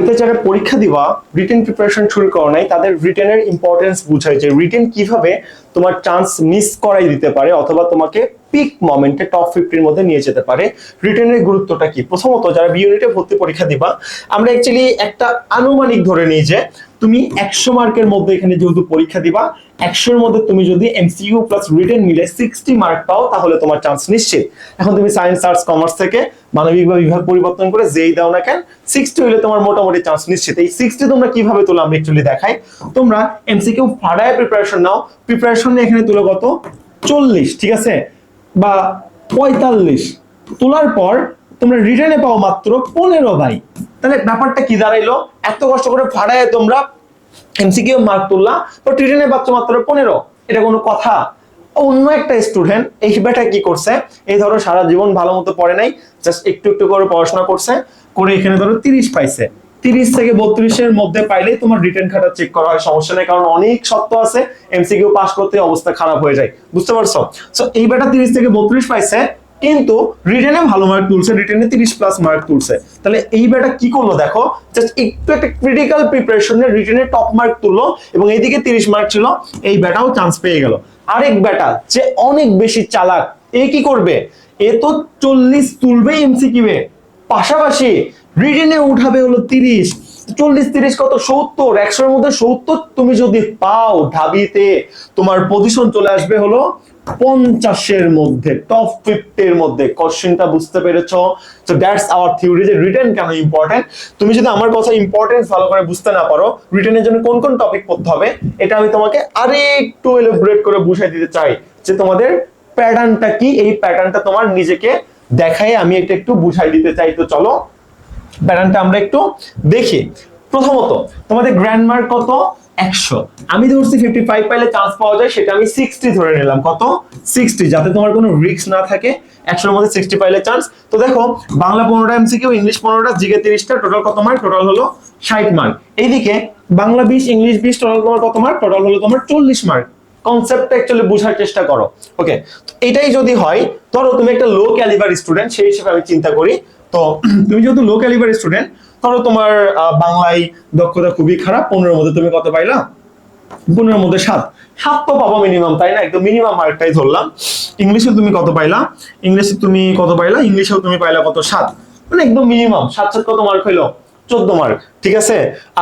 এতে যারা পরীক্ষা দিবা রিটেন প্রিপারেশন শুরু করো নাই, তাদের রিটেনের ইম্পর্টেন্স বুঝাই যে রিটেন কীভাবে তোমার চান্স মিস করাই দিতে পারে অথবা তোমাকে পিক মোমেন্টে টপ ফিফটির মধ্যে নিয়ে যেতে পারে। রিটেনের গুরুত্বটা কি? প্রথমত, যারা বি ইউনিটে ভর্তি পরীক্ষা দিবা, আমরা অ্যাকচুয়ালি একটা আনুমানিক ধরে নিই যে, তুমি একশো মার্কের মধ্যে এখানে যেহেতু পরীক্ষা দিবা, একশোর মধ্যে তুমি যদি এমসিইউ প্লাস রিটেন মিলে সিক্সটি মার্ক পাও, তাহলে তোমার চান্স নিশ্চিত। এখন তুমি সায়েন্স আর্টস কমার্স থেকে মানবিক বা বিভাগ পরিবর্তন করে যেই দাও না কেন সিক্সটি হলে তোমার মোটামুটি চান্স নিশ্চিত। এই সিক্সটি তোমরা কীভাবে তোলো, আমি একচুয়ালি দেখাই। তোমরা এমসিকিউ ফাড়ায় প্রিপারেশন নাও। প্রিপারেশন এখানে তুলো কত? চল্লিশ, ঠিক আছে? বা পঁয়তাল্লিশ। তোলার পর তোমরা রিটার্নে পাও মাত্র পনেরো ভাই তাহলে ব্যাপারটা কি দাঁড়াইলো? এত কষ্ট করে ফাড়ায় তোমরা এমসিকিউ মার্ক তুললা, তো রিটার্নে পাচ্ছ মাত্র পনেরো। এটা কোনো কথা। অন্য একটা স্টুডেন্ট এই বেটা কি করছে? এই ধরো সারা জীবন ভালো মতো পড়ে নাই জাস্ট একটু একটু করে পড়াশোনা করছে, করে এখানে ধরো তিরিশ পাইছে। তিরিশ থেকে বত্রিশের মধ্যে পাইলে তোমার রিটার্ন খাতা চেক করা হয়, সমস্যা নেই, কারণ অনেক সত্য আছে এমসিকিউ পাস করতে অবস্থা খারাপ হয়ে যায়, বুঝতে পারছ? সো এই বেটা তিরিশ থেকে বত্রিশ পাইছে, কিন্তু রিটেনে ভালো মার্ক তুলছে রিটেনে তিরিশ প্লাস মার্ক তুলছে। তাহলে এই বেটা কি করল দেখো জাস্ট একটু একটা ক্রিটিক্যাল প্রিপারেশনে রিটেনে টপ মার্ক তুললো, এবং এইদিকে তিরিশ মার্ক ছিল, এই বেটাও চান্স পেয়ে গেল। আরেক বেটা যে অনেক বেশি চালাক, এ কি করবে? এ তো চল্লিশ তুলবে এমসিকিউ এ। পাশাপাশি রিটেনে উঠাবে হলো তিরিশ, চল্লিশ, তিরিশ কত? সত্তর, একশোর মধ্যে সত্তর তুমি যদি পাও ঢাবিতে, তোমার পজিশন চলে আসবে হলো পঞ্চাশের মধ্যে টপ ফিফটির মধ্যে। কোশ্চেনটা বুঝতে পেরেছ? তো দ্যাটস আওয়ার থিওরি যে রিটেন কেন ইম্পর্টেন্ট তুমি যদি আমার কথা ইম্পর্টেন্স ভালো করে বুঝতে না পারো রিটেনের জন্য কোন কোন টপিক পড়তে হবে, এটা আমি তোমাকে আরেকটু এলিব্রেট করে বুঝাই দিতে চাই যে তোমাদের প্যাটার্নটা কি? এই প্যাটার্নটা তোমার নিজেকে দেখাই আমি এটা একটু বুঝাই দিতে চাই। তো চলো প্যাটার্নটা আমরা একটু দেখি। প্রথমত, তোমাদের গ্র্যান্ড মার্ক কত? একশো। আমি ধরছি ফিফটি ফাইভ পাইলে চান্স পাওয়া যায়, সেটা আমি সিক্সটি ধরে নিলাম। কত? সিক্সটি যাতে তোমার কোনো রিস্ক না থাকে। একশোর মধ্যে সিক্সটি পাইলে চান্স তো দেখো, বাংলা পনেরোটা এমসিকিউ ইংলিশ পনেরোটা জিকে তিরিশটা টোটাল কত মার্ক টোটাল হলো ষাট মার্ক এইদিকে, বাংলা বিশ ইংলিশ বিশ টোটাল তোমার কত মার্ক টোটাল হলো তোমার চল্লিশ মার্ক কনসেপ্টটা অ্যাকচুয়ালি বোঝার চেষ্টা করো। ওকে এটাই যদি হয়, ধরো তুমি একটা লো ক্যালিবার স্টুডেন্ট সেই হিসেবে আমি চিন্তা করি তো তুমি যেহেতু লো ক্যালিবার স্টুডেন্ট ধরো তোমার বাংলায় দক্ষতা খুবই খারাপ, পনেরোর মধ্যে তুমি কত পাইলা? পনেরোর মধ্যে সাত। সাত তো পাবো মিনিমাম তাই না? একদম মিনিমাম মার্কটাই ধরলাম। ইংলিশে তুমি কত পাইলা? ইংলিশে তুমি কত পাইলা? ইংলিশেও তুমি পাইলা কত? সাত। মানে একদম মিনিমাম সাত সাত কত মার্ক হইল? চোদ্দ মার্ক ঠিক আছে?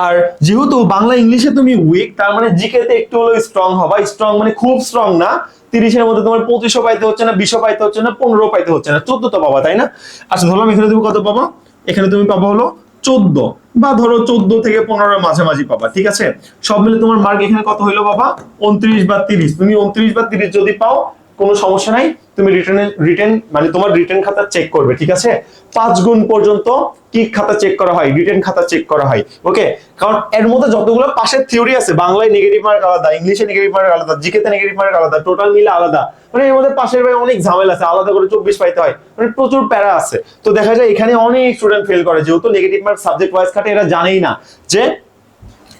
আর যেহেতু বাংলা ইংলিশে তুমি উইক তার মানে জিকে তে একটু হলেও স্ট্রং হবা। স্ট্রং মানে খুব স্ট্রং না। তিরিশের মধ্যে তোমার পঁচিশও পাইতে হচ্ছে না, বিশও পাইতে হচ্ছে না, পনেরো পাইতে হচ্ছে না। চোদ্দ তো পাবা, তাই না? আচ্ছা ধরলাম এখানে তুমি কত পাবা? এখানে তুমি পাবা হলো চোদ্দ। বা ধরো চোদ্দ থেকে পনেরো মাঝামাঝি পাবা, ঠিক আছে? সব মিলে তোমার মার্ক এখানে কত হইল বাবা? উনত্রিশ বা তিরিশ। তুমি উনত্রিশ বা তিরিশ যদি পাও কোনো সমস্যা নাই, তুমি রিটার্নে রিটার্ন মানে তোমার রিটার্ন খাতা চেক করবে, ঠিক আছে? পাঁচ গুণ পর্যন্ত কি খাতা চেক করা হয়? রিটার্ন খাতা চেক করা হয় ওকে কারণ এর মধ্যে যতগুলো পাশের থিওরি আছে, বাংলায় নেগেটিভ মার্ক আলাদা, ইংলিশে নেগেটিভ মার্ক আলাদা জিকে তে নেগেটিভ মার্ক আলাদা টোটাল মিলে আলাদা মানে এর মধ্যে পাশের ভাই অনেক ঝামেলা আছে, আলাদা করে চব্বিশ পাইতে হয় মানে প্রচুর প্যারা আছে। তো দেখা যায় এখানে অনেক স্টুডেন্ট ফেল করে, যেহেতু নেগেটিভ মার্ক সাবজেক্ট ওয়াইজ খাটে এরা জানেই না, যে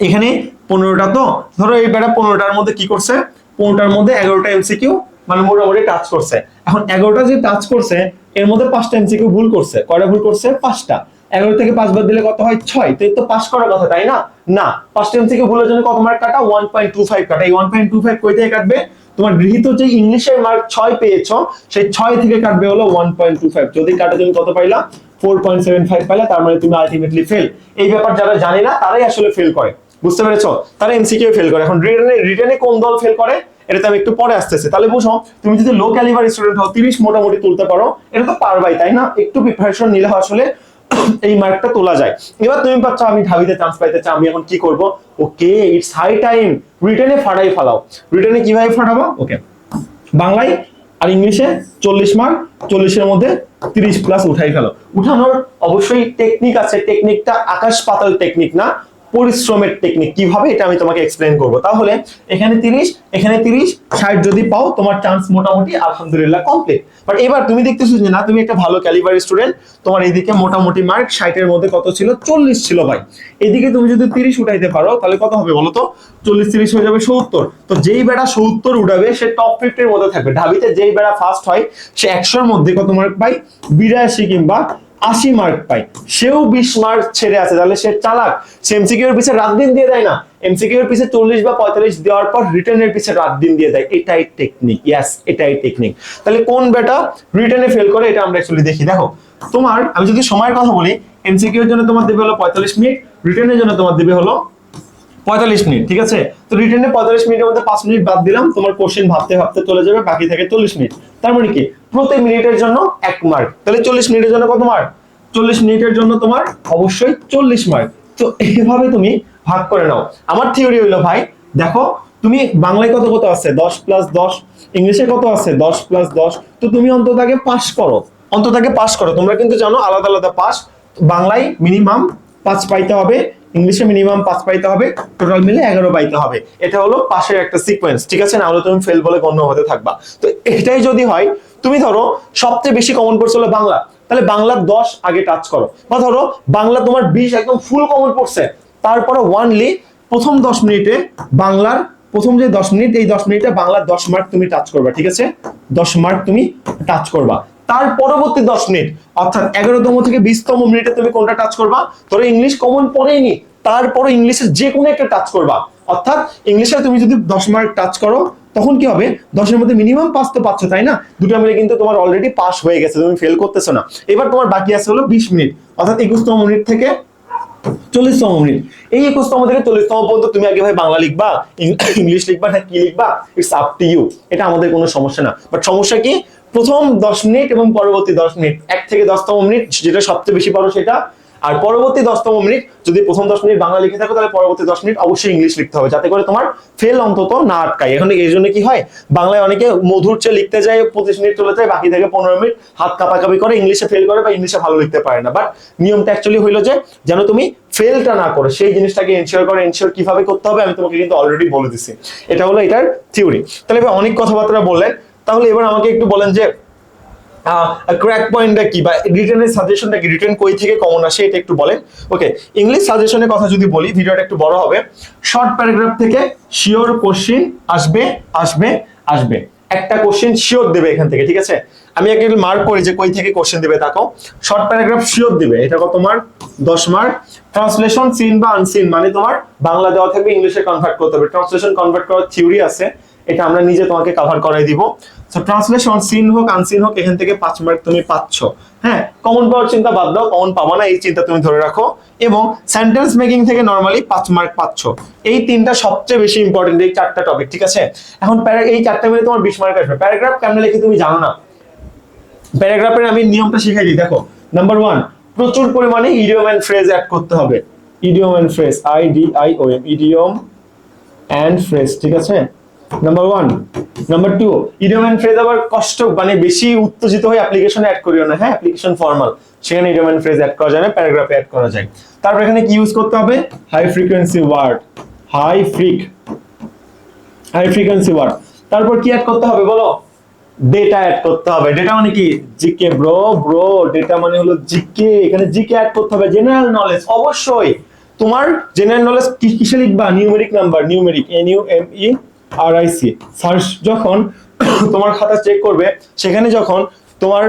এখানে পনেরোটা তো, ধরো এই বেটা পনেরোটার মধ্যে কি করছে? পনেরোটার মধ্যে এগারোটা এমসিকিউ মানে মোটামুটি টাচ করছে। এখন এগারোটা যে টাচ করছে, এর মধ্যে পাঁচটা এমসিকিউ ভুল করছে। কয়টা ভুল করছে? পাঁচটা। এগারো থেকে পাঁচ বাদ দিলে কত হয়? ছয়। তো এই তো পাস করার কথা, তাই না? না, পাঁচটা এমসিকিউ ভুলের জন্য কত মার্ক কাটা? ওয়ান পয়েন্ট টু ফাইভ কাটা। এই ওয়ান পয়েন্ট টু ফাইভ কই থেকে কাটবে? তোমার গৃহীত যে ইংলিশের মার্ক ছয় পেয়েছ, সেই ছয় থেকে কাটবে হলো ওয়ান পয়েন্ট টু ফাইভ যদি কাটে, তুমি কত পাইলা? ফোর পয়েন্ট সেভেন ফাইভ পাইলা, তার মানে তুমি আলটিমেটলি ফেল এই ব্যাপার যারা জানে না, তারাই আসলে ফেল করে। বুঝতে পেরেছ? তারা এমসিকিউ ফেল করে। এখন রিটার্নে রিটার্নে কোন দল ফেল করে? এটাতে আমি একটু পরে আসতেছে। তাহলে বুঝো, তুমি যদি লো ক্যালিভার স্টুডেন্ট হও, তিরিশ মোটামুটি তুলতে পারো, এটা তো পারবাই, তাই না? একটু প্রিপারেশন নিলে আসলে এই মার্কটা তোলা যায়। এবার তুমি পাচ্ছ, আমি ঢাবিতে চান্স পাইতে চাই, আমি এখন কি করব? ওকে ইটস হাই টাইম রিটার্নে ফাটাই ফালাও। রিটার্নে কীভাবে ফাটাবো? ওকে। বাংলায় আর ইংলিশে চল্লিশ মার্ক চল্লিশের মধ্যে তিরিশ প্লাস উঠাই ফেলো উঠানোর অবশ্যই টেকনিক আছে। টেকনিকটা আকাশ পাতাল টেকনিক না। পরিশ্রমের টেকনিক কীভাবে এটা আমি তোমাকে এক্সপ্লেন করব। তাহলে এখানে তিরিশ এখানে তিরিশ, ষাট যদি পাও তোমার চান্স মোটামুটি আলহামদুলিল্লাহ কমপ্লিট বাট এবার তুমি দেখতেছো যে না, তুমি একটা ভালো ক্যালিবার স্টুডেন্ট তোমার এইদিকে মোটামুটি মার্ক ষাটের মধ্যে কত ছিল? চল্লিশ ছিল ভাই। এদিকে তুমি যদি তিরিশ উঠাইতে পারো, তাহলে কত হবে বলো তো? চল্লিশ তিরিশ হয়ে যাবে সত্তর। তো যেই বেড়া সত্তর উঠাবে, সে টপ ফিফটির মধ্যে থাকবে। ঢাবিতে যেই বেড়া ফার্স্ট হয়, সে একশোর মধ্যে কত মার্ক পাই বিরাশি কিংবা আশি মার্ক পাই সেও বিশ মার্ক ছেড়ে আছে, তাহলে সে চালাক। সে এমসিকিউর এর পিছে রাত দিন দিয়ে দেয় না। এমসিকিউর পিছে চল্লিশ বা পঁয়তাল্লিশ দেওয়ার পর রিটার্নের পিছে রাত দিন দিয়ে দেয়। এটাই টেকনিক ইয়াস এটাই টেকনিক তাহলে কোন বেটা রিটার্নে ফেল করে, এটা আমরা অ্যাকচুয়ালি দেখি। দেখো, তোমার, আমি যদি সময়ের কথা বলি এমসিকিউর জন্য তোমার দেবে হলো পঁয়তাল্লিশ মিনিট রিটার্নের জন্য তোমার দেবে হলো পঁয়তাল্লিশ মিনিট, ঠিক আছে? তো রিটার্নে পঁয়তাল্লিশ মিনিটের মধ্যে পাঁচ মিনিট বাদ দিলাম, তোমার কোশ্চেন ভাবতে ভাবতে চলে যাবে, বাকি থাকে চল্লিশ মিনিট। তার মানে কি? প্রতি মিনিটের জন্য এক মার্ক তাহলে চল্লিশ মিনিটের জন্য কত মার্ক চল্লিশ মিনিটের জন্য তোমার অবশ্যই চল্লিশ মার্ক তো এইভাবে তুমি ভাগ করে নাও। আমার থিওরি হইল, ভাই, দেখো, তুমি বাংলায় কত কত আছে? দশ প্লাস দশ, ইংলিশে কত আছে? দশ প্লাস দশ। তো তুমি অন্তত আগে পাস করো। অন্তত আগে পাস করো। তোমরা কিন্তু জানো, আলাদা আলাদা পাস বাংলায় মিনিমাম পাঁচ পাইতে হবে। ইংলিশে মিনিমাম পাঁচ পাইতে হবে টোটাল মিলে এগারো পাইতে হবে। এটা হলো পাশের একটা সিকোয়েন্স ঠিক আছে? না হলে তুমি ফেল বলে গণ্য হতে থাকবা। তো এটাই যদি হয়, তুমি ধরো সবচেয়ে বেশি কমন পড়ছে হলো বাংলা। তাহলে বাংলার দশ আগে টাচ করো। বা ধরো বাংলা তোমার বিশ একদম ফুল কমন পড়ছে। তারপরে ওয়ানলি প্রথম দশ মিনিটে বাংলার, প্রথম যে দশ মিনিট, এই দশ মিনিটে বাংলার দশ মার্ক তুমি টাচ করবা, ঠিক আছে? দশ মার্ক তুমি টাচ করবা। তার পরবর্তী দশ মিনিট, অর্থাৎ এগারোতম থেকে বিশতম মিনিটে তুমি কোনটা টাচ করবা? ধরো ইংলিশ কমন পড়েনি তারপরে ইংলিশের যে কোনো একটা টাচ করবা। অর্থাৎ ইংলিশে তুমি যদি দশ মার্ক টাচ করো, তখন কি হবে? দশের মধ্যে মিনিমাম পাস তো পাচ্ছ, তাই না? দুটো মিলে কিন্তু তোমার অলরেডি পাস হয়ে গেছে, তুমি ফেল করতেছো না। এবার তোমার বাকি আছে হলো বিশ মিনিট, অর্থাৎ একুশতম মিনিট থেকে চল্লিশতম মিনিট। এই একুশতম থেকে চল্লিশতম পর্যন্ত তুমি আগে ভাই বাংলা লিখবা ইংলিশ লিখবা, না কি লিখবা? ইটস আপ টু ইউ এটা আমাদের কোনো সমস্যা না। বাট সমস্যা কি? প্রথম দশ মিনিট এবং পরবর্তী দশ মিনিট। এক থেকে দশতম মিনিট, যেটা সবচেয়ে বেশি পারো সেটা। আর পরবর্তী দশতম মিনিট, যদি প্রথম দশ মিনিট বাংলা লিখে থাকো, তাহলে পরবর্তী দশ মিনিট অবশ্যই ইংলিশ লিখতে হবে, যাতে করে তোমার ফেল অন্তত না আটকায়। এখন এই জন্য কি হয়, বাংলায় অনেকে মধুর চেয়ে লিখতে যায়, পঁচিশ মিনিট চলে যায়, বাকি থেকে পনেরো মিনিট, হাত কাপাকাপি করে, ইংলিশে ফেল করে বা ইংলিশে ভালো লিখতে পারে না। বাট নিয়মটা অ্যাকচুয়ালি হইল যে, যেন তুমি ফেলটা না করে, সেই জিনিসটাকে এনশিওর করে এনশিওর কীভাবে করতে হবে, আমি তোমাকে কিন্তু অলরেডি বলে দিছি। এটা হলো এটার থিওরি তাহলে অনেক কথাবার্তা বললেন তাহলে এবার আমাকে একটু বলেন যে ক্র্যাক পয়েন্টটা কি? বা রিটেনের সাজেশনটা কি? রিটেন কই থেকে কমন আসে? এটা একটু বলেন। ওকে ইংলিশ সাজেশনের কথা যদি বলি, ভিডিওটা একটু বড় হবে। শর্ট প্যারাগ্রাফ থেকে শিওর কোশ্চিন আসবে আসবে আসবে। একটা কোশ্চেন শিওর দেবে এখান থেকে, ঠিক আছে? আমি একটা মার্ক করি যে কই থেকে কোশ্চেন দেবে তাকো শর্ট প্যারাগ্রাফ শিওর দিবে, এটা কত মার্ক দশ মার্ক ট্রান্সলেশন সিন বা আনসিন মানে তোমার বাংলা দেওয়া থাকবে ইংলিশে কনভার্ট করতে হবে। ট্রান্সলেশন কনভার্ট করার থিওরি আছে। এটা আমরা নিজে তোমাকে কভার করাই দিব। সো ট্রান্সলেশন সিন হোক আনসিন হোক, এখান থেকে পাঁচ মার্ক তুমি পাচ্ছ। হ্যাঁ কমন পাওয়ার চিন্তা বাদ দাও কমন পাবা না, এই চিন্তা তুমি ধরে রাখো। এবং সেন্টেন্স মেকিং থেকে নর্মালি পাঁচ মার্ক পাচ্ছ। এই তিনটা সবচেয়ে বেশি ইম্পর্টেন্ট এই চারটা টপিক ঠিক আছে? এখন এই চারটা মিলে তোমার বিশ মার্ক আসবে। প্যারাগ্রাফ কেমনে লিখে তুমি জানো না? প্যারাগ্রাফের আমি নিয়মটা শিখাই দিই, দেখো। নাম্বার ওয়ান প্রচুর পরিমাণে ইডিয়ম এন্ড ফ্রেজ অ্যাড করতে হবে। Idiom and phrase I D I O M idiom and phrase ঠিক আছে? Number one number two idiom and phrase আবার কষ্ট মানে বেশি উত্তেজিত হয়ে অ্যাপ্লিকেশনে অ্যাড করিও না হ্যাঁ? অ্যাপ্লিকেশন ফর্মাল সেখানে ইডিয়ম অ্যান্ড ফ্রেজ অ্যাড করা যায় না প্যারাগ্রাফে অ্যাড করা যায়। তারপর এখানে কি ইউজ করতে হবে? High frequency word high freak high frequency word তারপর কি অ্যাড করতে হবে বলো? ডেটা অ্যাড করতে হবে। ডেটা মানে কি? জিকে ব্রো ব্রো ডেটা মানে হলো জিকে। এখানে জিকে অ্যাড করতে হবে। জেনারেল নলেজ অবশ্যই। তোমার জেনারেল নলেজ কিসে লিখবা? Numeric number numeric N U M E R I C search যখন তোমার খাতা চেক করবে, সেখানে যখন তোমার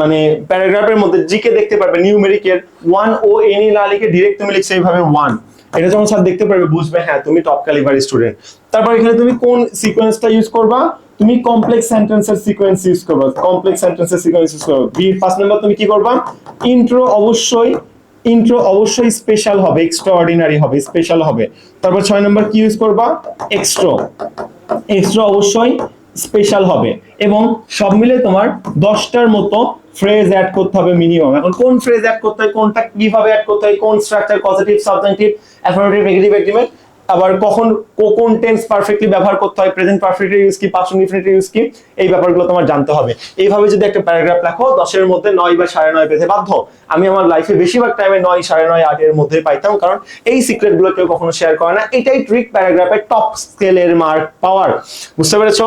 মানে প্যারাগ্রাফের মধ্যে জিকে দেখতে পারবে নিউমেরিকের ওয়ান ও এন ই না লিখে ডিরেক্ট তুমি লিখছে এইভাবে ওয়ান এটা যখন স্যার দেখতে পারবে, বুঝবে হ্যাঁ তুমি টপ ক্যালিভারি স্টুডেন্ট তারপর এখানে তুমি কোন সিকোয়েন্সটা ইউজ করবা? তুমি কমপ্লেক্স সেন্টেন্সের সিকোয়েন্স ইউজ করবা। কমপ্লেক্স সেন্টেন্সের সিকোয়েন্স ইউজ করবা। বি পাঁচ নাম্বার তুমি কি করবা? ইন্ট্রো অবশ্যই ইন্ট্রো অবশ্যই স্পেশাল হবে এক্সট্রা অর্ডিনারি হবে স্পেশাল হবে। তারপর ছয় নম্বর কি ইউজ করবা? এক্সট্রো এক্সট্রা অবশ্যই স্পেশাল হবে। এবং সব মিলে তোমার দশটার মতো ফ্রেজ অ্যাড করতে হবে মিনিমাম এখন কোন ফ্রেজ অ্যাড করতে হয়, কোনটা কীভাবে অ্যাড করতে হয়, কোন structure positive subjective affirmative negative agreement আবার কখন কোন টেন্স পারফেক্টলি ব্যবহার করতে হয় প্রেজেন্ট পারফেক্ট ইউজ কি পাস্ট ইনফিনিটিভ ইউজ কি, এই ব্যাপারগুলো তোমার জানতে হবে। এইভাবে যদি একটা প্যারাগ্রাফ লেখো, দশের মধ্যে নয় বা সাড়ে নয় পেতে বাধ্য আমি আমার লাইফে বেশিরভাগ টাইমে নয়, সাড়ে নয়, আটের মধ্যে পাইতাম, কারণ এই সিক্রেটগুলো কেউ কখনো শেয়ার করে না। এটাই ট্রিক প্যারাগ্রাফের টপ স্কেলের মার্ক পাওয়ার বুঝতে পেরেছ?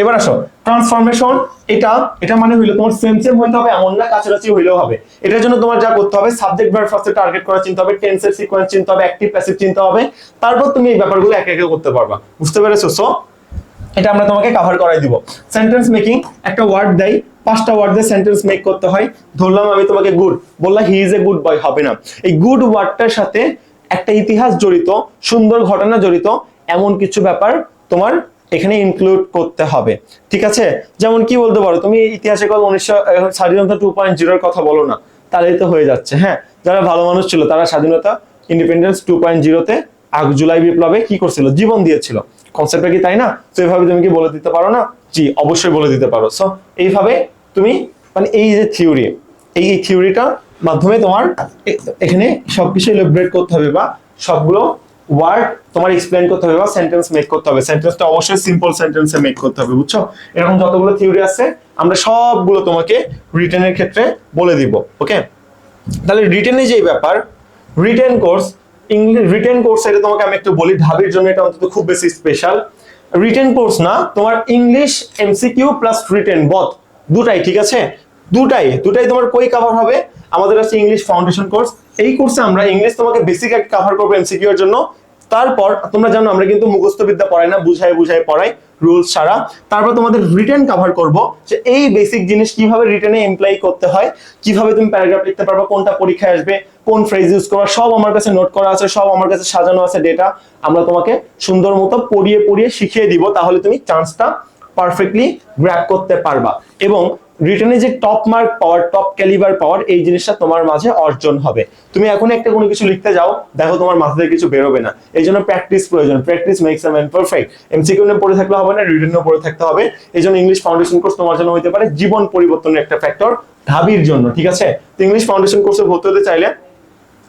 এবার আসো ট্রান্সফরমেশন এটা এটা মানে হইল তোমার সেম সেম হইতে হবে, এমন না, কাছাকাছি হইলেও হবে। এটার জন্য তোমার যা করতে হবে সাবজেক্ট ভার্ব ফার্স্টে টার্গেট করা চিন্তা হবে টেন্সের সিকোয়েন্স চিন্তা হবে অ্যাক্টিভ প্যাসিভ চিন্তা হবে, তারপর তুমি এই ব্যাপারগুলো একে একে করতে পারবা। বুঝতে পেরেছ? সো এটা আমরা তোমাকে কভার করাই দিব। সেন্টেন্স মেকিং একটা ওয়ার্ড দেয়, পাঁচটা ওয়ার্ড দিয়ে সেন্টেন্স মেক করতে হয়। ধরলাম আমি তোমাকে গুড বললাম he is a good boy হবে না। এই গুড ওয়ার্ডটার সাথে একটা ইতিহাস জড়িত, সুন্দর ঘটনা জড়িত, এমন কিছু ব্যাপার তোমার এখানে ইনক্লুড করতে হবে, ঠিক আছে? যেমন কি বলতে পারো, তুমি ইতিহাসে কথা উনিশশো স্বাধীনতা টু পয়েন্ট জিরোর কথা বলো না, তাহলেই তো হয়ে যাচ্ছে হ্যাঁ? যারা ভালো মানুষ ছিল, তারা স্বাধীনতা ইন্ডিপেন্ডেন্স টু পয়েন্ট জিরোতে আগ জুলাই বিপ্লবে কি করছিল? জীবন দিয়েছিল। কনসেপ্টটা কি তাই না? তো এইভাবে তুমি কি বলে দিতে পারো না? জি, অবশ্যই বলে দিতে পারো। সো এইভাবে তুমি মানে এই যে থিওরি এই এই থিওরিটা মাধ্যমে তোমার এখানে সবকিছু ইলাবরেট করতে হবে বা সবগুলো ওয়ার্ড তোমার এক্সপ্লেন করতে হবে বা সেন্টেন্স মেক করতে হবে। সেন্টেন্সটা অবশ্যই সিম্পল সেন্টেন্সে মেক করতে হবে, বুঝছ? এরকম যতগুলো থিওরি আছে, আমরা সবগুলো তোমাকে রিটেনের ক্ষেত্রে বলে দিব ওকে তাহলে রিটেনে যেই ব্যাপার written course English written course এটা তোমাকে আমি একটু বলি, ঢাবির জন্য এটা অন্তত খুব বেশি স্পেশাল রিটেন কোর্স না, তোমার English MCQ plus written both দুটাই, ঠিক আছে? দুটাই দুটাই তোমার কই কভার হবে? আমাদের আছে ইংলিশ ফাউন্ডেশন কোর্স এই কোর্সে আমরা ইংলিশ তোমাকে বেসিক একটা কভার করব এমসিকিউ এর জন্য। তারপর তোমরা জানো আমরা কিন্তু মুখস্থ বিদ্যা পড়াই না, বুঝাই বুঝাই পড়াই রুলস ছাড়া। তারপর তোমাদের রিটেন কভার করব, যে এই বেসিক জিনিস কীভাবে রিটেনে এমপ্লয় করতে হয়, কীভাবে তুমি প্যারাগ্রাফ লিখতে পারবে, কোনটা পরীক্ষায় আসবে, কোন ফ্রেজ ইউজ করা সব আমার কাছে নোট করা আছে, সব আমার কাছে সাজানো আছে ডেটা আমরা তোমাকে সুন্দর মতো পড়িয়ে পড়িয়ে শিখিয়ে দিব, তাহলে তুমি চান্সটা পারফেক্টলি গ্র্যাপ করতে পারবা। এবং রিটার্নে যে টপ মার্ক পাওয়ার টপ ক্যালিবার পাওয়ার এই জিনিসটা তোমার মাঝে অর্জন হবে। তুমি এখন একটা কোনো কিছু লিখতে যাও, দেখো তোমার মাথা থেকে কিছু বেরোবে না। এই জন্য প্র্যাকটিস প্রয়োজন। Practice makes a man perfect MCQ নিয়ে পড়ে থাকলে হবে না রিটার্নেও পড়ে থাকতে হবে। এই জন্য ইংলিশ ফাউন্ডেশন কোর্স তোমার জন্য হতে পারে জীবন পরিবর্তনের একটা ফ্যাক্টর ঢাবির জন্য, ঠিক আছে? তো ইংলিশ ফাউন্ডেশন কোর্সে ভর্তি হতে চাইলে,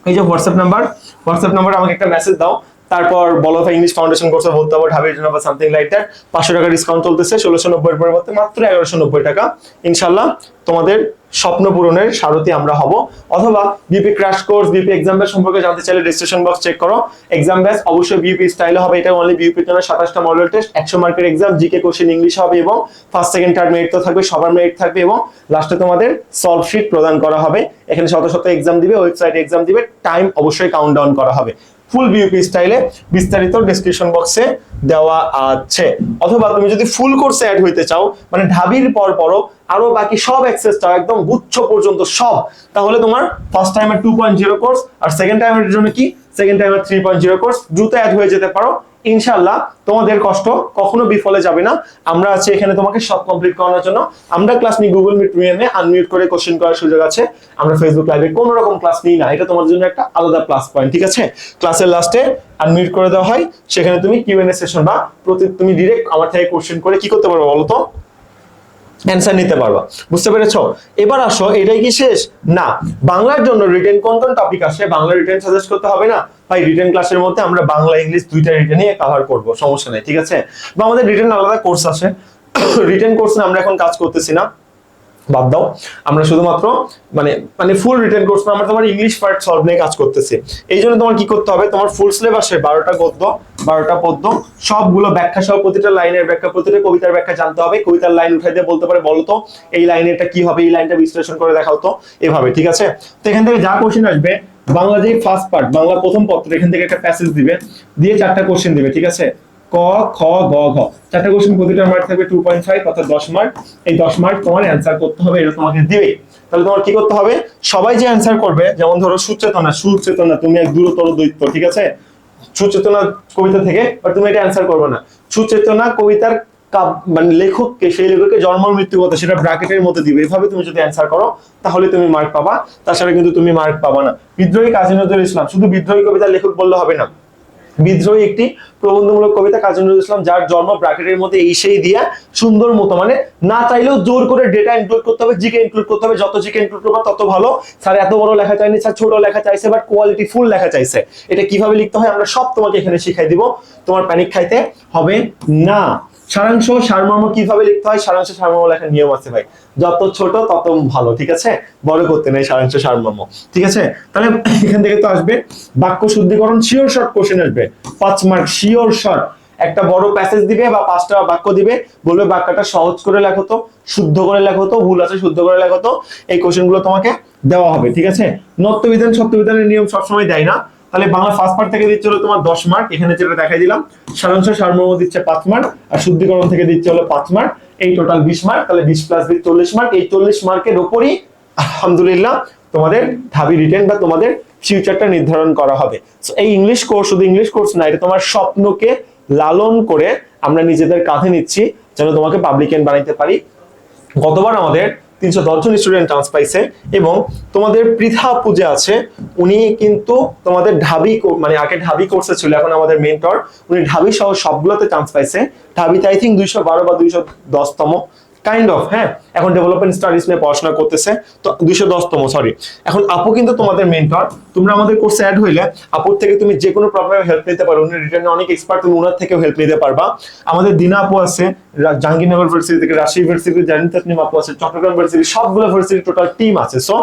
এই যে হোয়াটসঅ্যাপ নাম্বার হোয়াটসঅ্যাপ নাম্বারে আমাকে একটা মেসেজ দাও। তারপর বলো ভাই ইংলিশ ফাউন্ডেশন কোর্সে বলতে হবে ঢাবির জন্য বা সামথিং লাইক দ্যাট পাঁচশো টাকা ডিসকাউন্ট চলতেছে ষোলোশো নব্বই পরিবর্তে মাত্র এগারোশো নব্বই টাকা। ইনশাল্লাহ তোমাদের স্বপ্ন পূরণের সারথি আমরা হব। অথবা BP crash course BP exam batch সম্পর্কে জানতে চাইলে রেজিস্ট্রেশন বক্স চেক করো। এক্সাম ব্যাচ অবশ্যই বিউপি স্টাইলে হবে, এটা অনলি বিউপির জন্য সাতাশটা মডেল টেস্ট একশো মার্কের এক্সাম জিকে কোশ্চেন ইংলিশ হবে এবং ফার্স্ট সেকেন্ড থার্ড মেরিট তো থাকবে, সবার মেরিট থাকবে এবং লাস্টে তোমাদের সলভ শিট প্রদান করা হবে। এখানে শত শত এক্সাম দিবে ওয়েবসাইটে এক্সাম দিবে টাইম অবশ্যই কাউন্ট ডাউন করা হবে। ফুল বিউপি স্টাইলে বিস্তারিত ডেসক্রিপশন বক্সে দেওয়া আছে। অথবা তুমি যদি ফুল কোর্সে অ্যাড হইতে চাও মানে ঢাবির পর পরও আরও বাকি সব অ্যাক্সেস চাও একদম গুচ্ছ পর্যন্ত সব, তাহলে তোমার ফার্স্ট টাইমের টু পয়েন্ট জিরো কোর্স আর সেকেন্ড টাইমের জন্য কি? সেকেন্ড টাইমের থ্রি পয়েন্ট জিরো কোর্স দ্রুত অ্যাড হয়ে যেতে পারো। ইনশাল্লাহ তোমাদের কষ্ট কখনো বিফলে যাবে না। আমরা আছি এখানে তোমাকে সব কমপ্লিট করানোর জন্য। আমরা ক্লাস নিই গুগল মিট মিডিয়ামে আনমিউট করে কোশ্চেন করার সুযোগ আছে। আমরা ফেসবুক লাইভে কোনো রকম ক্লাস নিই না। এটা তোমার জন্য একটা আলাদা প্লাস পয়েন্ট ঠিক আছে? ক্লাসের লাস্টে আনমিউট করে দেওয়া হয়। সেখানে তুমি কিউএনএ সেশন বা প্রতি তুমি ডিরেক্ট আমার থেকে কোশ্চেন করে কি করতে পারবে বলো তো? অ্যান্সার নিতে পারবা। বুঝতে পেরেছ? এবার আসো, এটাই কি শেষ? না, বাংলার জন্য রিটেন কোন কোন টপিক আসে, বাংলা রিটেন সাজেস্ট করতে হবে না? ভাই রিটেন ক্লাসের মধ্যে আমরা বাংলা, ইংলিশ দুইটা রিটেনই কভার করব, সমস্যা নেই, ঠিক আছে? বা আমাদের রিটেন আলাদা কোর্স আছে রিটেন কোর্স না আমরা এখন কাজ করতেছি না। বাদ দাও। আমরা শুধুমাত্র মানে মানে ফুল রিটেন কোর্স না, আমরা তোমার ইংলিশ পার্ট সলভ নিয়ে কাজ করতেছি। এই জন্য তোমার কি করতে হবে? তোমার ফুল সিলেবাসে বারোটা গদ্য, বারোটা পদ্য, সবগুলো ব্যাখ্যা সহ প্রতিটা লাইনের ব্যাখ্যা, প্রতিটা কবিতার ব্যাখ্যা জানতে হবে। কবিতার লাইন উঠাই দিয়ে বলতে পারে, বলো তো, এই লাইনেরটা কি হবে? এই লাইনটা বিশ্লেষণ করে দেখাও তো এভাবে, ঠিক আছে? তো এখান থেকে যা কোশ্চেন আসবে, বাংলা যে ফার্স্ট পার্ট বাংলা প্রথম পত্র, এখান থেকে একটা প্যাসেজ দিবে, দিয়ে চারটা কোশ্চেন দিবে, ঠিক আছে? ক, খ, গ, ঘ। চারটা কোশ্চেন প্রতিটা মার্ক থাকবে টু পয়েন্ট ফাইভ অর্থাৎ দশ মার্ক এই দশ মার্ক তোমার অ্যান্সার করতে হবে, এটা তোমাকে দিবে। তাহলে তোমার কি করতে হবে? সবাই যে অ্যান্সার করবে, যেমন ধরো সুচেতনা সুচেতনা, তুমি এক দূরতর দৈত্য, ঠিক আছে? সুচেতনা কবিতা থেকে বাট তুমি এটা অ্যান্সার করবে না। সুচেতনা কবিতার কাব- মানে লেখককে, সেই লেখককে জন্ম মৃত্যু কথা সেটা ব্র্যাকেটের মধ্যে দিবে। এভাবে তুমি যদি অ্যান্সার করো, তাহলে তুমি মার্ক পাবা। তাছাড়া কিন্তু তুমি মার্ক পাবা না। বিদ্রোহী কাজী নজরুল ইসলাম, শুধু বিদ্রোহী কবিতার লেখক বললে হবে না। বিদ্রোহী একটি প্রবন্ধমূলক কবিতা কাজী নজরুল ইসলাম, যার জন্ম ব্র্যাকেটের মধ্যে এই সেই দিয়া সুন্দর মতো মানে না চাইলেও জোর করে ডেটা ইনক্লুড করতে হবে জিকে ইনক্লুড করতে হবে, যত জিকে ইনক্লুড করবে তত ভালো। স্যার, এত বড় লেখা চাইনি, স্যার, ছোট লেখা চাইছে বাট কোয়ালিটি ফুল লেখা চাইছে। এটা কীভাবে লিখতে হয়? আমরা সব তোমাকে এখানে শিখাই দিব। তোমার প্যানিক খাইতে হবে না। সারাংশ, সারমর্ম কীভাবে লিখতে হয়? সারাংশ, সারমর্ম লেখার নিয়ম আছে ভাই। যত ছোট, তত ভালো, ঠিক আছে? বড় করতে নেই সারাংশ, সারমর্ম, ঠিক আছে? তাহলে এখান থেকে তো আসবে। বাক্য শুদ্ধিকরণ শিওর শর্ট কোশ্চেন আসবে। পাঁচ মার্ক শিওর শর্ট একটা বড় প্যাসেজ দিবে বা পাঁচটা বাক্য দিবে, বলবে বাক্যটা সহজ করে লেখো তো, শুদ্ধ করে লেখো তো, ভুল আছে শুদ্ধ করে লেখো তো, এই কোশ্চেনগুলো তোমাকে দেওয়া হবে, ঠিক আছে? নত্যবিধান সত্যবিধানের নিয়ম সবসময় দেয় না। তাহলে বাংলা ফার্স্ট পার্ট থেকে দিচ্ছে হলো তোমার দশ মার্ক এখানে যেটা দেখাই দিলাম সারাংশ সারমর্ম দিচ্ছে পাঁচ মার্ক আর শুদ্ধিকরণ থেকে দিচ্ছে হলো পাঁচ মার্ক এই টোটাল বিশ মার্ক তাহলে বিশ প্লাস বিশ চল্লিশ মার্ক এই চল্লিশ মার্কের ওপরই আলহামদুলিল্লাহ তোমাদের ঢাবি রিটেন বা তোমাদের ফিউচারটা নির্ধারণ করা হবে। So, এই ইংলিশ কোর্স শুধু ইংলিশ কোর্স না এটা তোমার স্বপ্নকে লালন করে আমরা নিজেদের কাঁধে নিচ্ছি যেন তোমাকে পাবলিকেন বানাইতে পারি। গতবার আমাদের তিনশো দশজন স্টুডেন্ট চান্স পাইছে এবং তোমাদের পৃথা পূজা আছে, উনি কিন্তু তোমাদের ঢাবি মানে আগে ঢাবি কোর্সে ছিল, এখন আমাদের মেন্টর উনি ঢাবি সহ সবগুলোতে চান্স পাইছে। ঢাবিতে আই থিঙ্ক দুইশো বারো বা দুইশো দশতম। কাইন্ড অফ হ্যাঁ? এখন ডেভেলপমেন্ট স্টাডিজ নিয়ে পড়াশোনা করতেছে। তো দুইশো দশতম সরি এখন আপু কিন্তু তোমাদের মেন্টর তোমরা আমাদের কোর্সে অ্যাড হইলে আপুর থেকে তুমি যে কোনো প্রবলেমে হেল্প নিতে পারো। উনি রিটার্নে অনেক এক্সপার্ট তুমি ওনার থেকেও হেল্প নিতে পারবা। আমাদের দিনা আপু আছে জাহাঙ্গীরনগর ভার্সিটি থেকে, রাজশাহী ভার্সিটি জানি আপু আছে, চট্টগ্রাম ভার্সিটি সবগুলো ভার্সিটি টোটাল টিম আছে। সো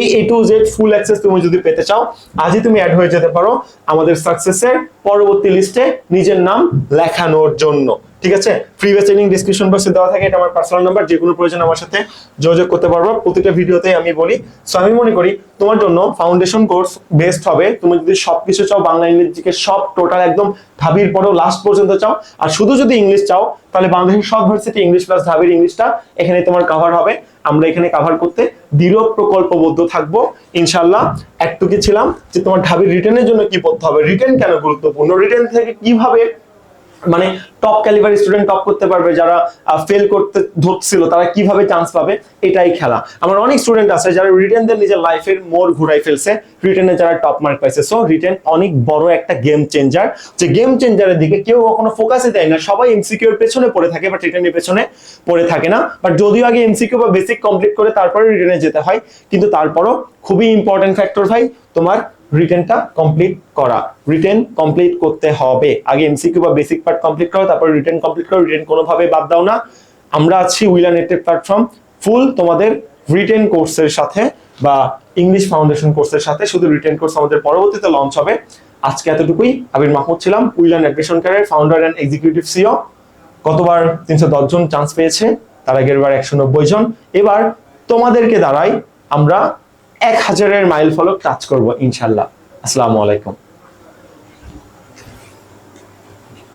এই A to Z full access তুমি যদি পেতে চাও, আজই তুমি অ্যাড হয়ে যেতে পারো আমাদের সাকসেসের পরবর্তী লিস্টে নিজের নাম লেখানোর জন্য। ঠিক আছে? ফ্রি বেস ট্রেনিং ডিসক্রিপশন বক্সে দেওয়া থাকে, এটা আমার পার্সোনাল নাম্বার যে কোনো প্রয়োজন আমার সাথে যোগাযোগ করতে পারব। প্রতিটা ভিডিওতে আমি বলি সো আমি মনে করি তোমার জন্য ফাউন্ডেশন কোর্স বেস্ট হবে। তুমি যদি সবকিছু চাও, বাংলা, ইংরেজিকে সব টোটাল একদম ঢাবির পরেও লাস্ট পর্যন্ত চাও, আর শুধু যদি ইংলিশ চাও, তাহলে বাংলাদেশের সব ভার্সিটি ইংলিশ প্লাস ঢাবির ইংলিশটা এখানে তোমার কভার হবে। আমরা এখানে কাভার করতে দৃঢ় প্রকল্পবদ্ধ থাকব। ইনশাল্লাহ একটুকি ছিলাম যে তোমার ঢাবির রিটার্নের জন্য কি পড়তে হবে? রিটার্ন কেন গুরুত্বপূর্ণ? রিটার্ন থেকে কীভাবে মানে টপ ক্যালিবার স্টুডেন্ট টপ করতে পারবে যারা ফেল করতে ধরছিল, তারা কীভাবে চান্স পাবে, এটাই খেলা। আমার অনেক স্টুডেন্ট আছে যারা রিটেনদের নিজের লাইফের মোড় ঘুরাই ফেলছে রিটেনে যারা টপ মার্ক পাইছে। সো রিটেন অনেক বড় একটা গেম চেঞ্জার যে গেম চেঞ্জারের দিকে কেউ কখনো ফোকাসই দেয় না। সবাই এমসিকিউর পেছনে পড়ে থাকে বাট রিটেনের পেছনে পড়ে থাকে না। বাট যদিও আগে এমসিকিউ বা বেসিক কমপ্লিট করে তারপরে রিটেনে যেতে হয়, কিন্তু তারপরও খুবই ইম্পর্টেন্ট ফ্যাক্টর ভাই, তোমার রিটেনটা কমপ্লিট করা। রিটেন কমপ্লিট করতে হবে। আগে এমসিকিউ বা বেসিক পার্ট কমপ্লিট করো, তারপর রিটেন কমপ্লিট করো রিটেন কোনোভাবে বাদ দাও না। আমরা আছি উইলা নেটের প্ল্যাটফর্ম ফুল তোমাদের রিটেন কোর্সের সাথে বা ইংলিশ ফাউন্ডেশন কোর্সের সাথে শুধু রিটেন কোর্স আমাদের পরবর্তীতে লঞ্চ হবে। আজকে এতটুকুই। আবির মাহমুদ ছিলাম উইলান admission career founder and executive CEO গতবার তিনশো জন চান্স পেয়েছে, তার আগের বার একশো নব্বই জন। এবার তোমাদেরকে দ্বারাই আমরা এক হাজারের মাইল ফলক টাচ করব ইনশাল্লাহ। আসসালামু আলাইকুম।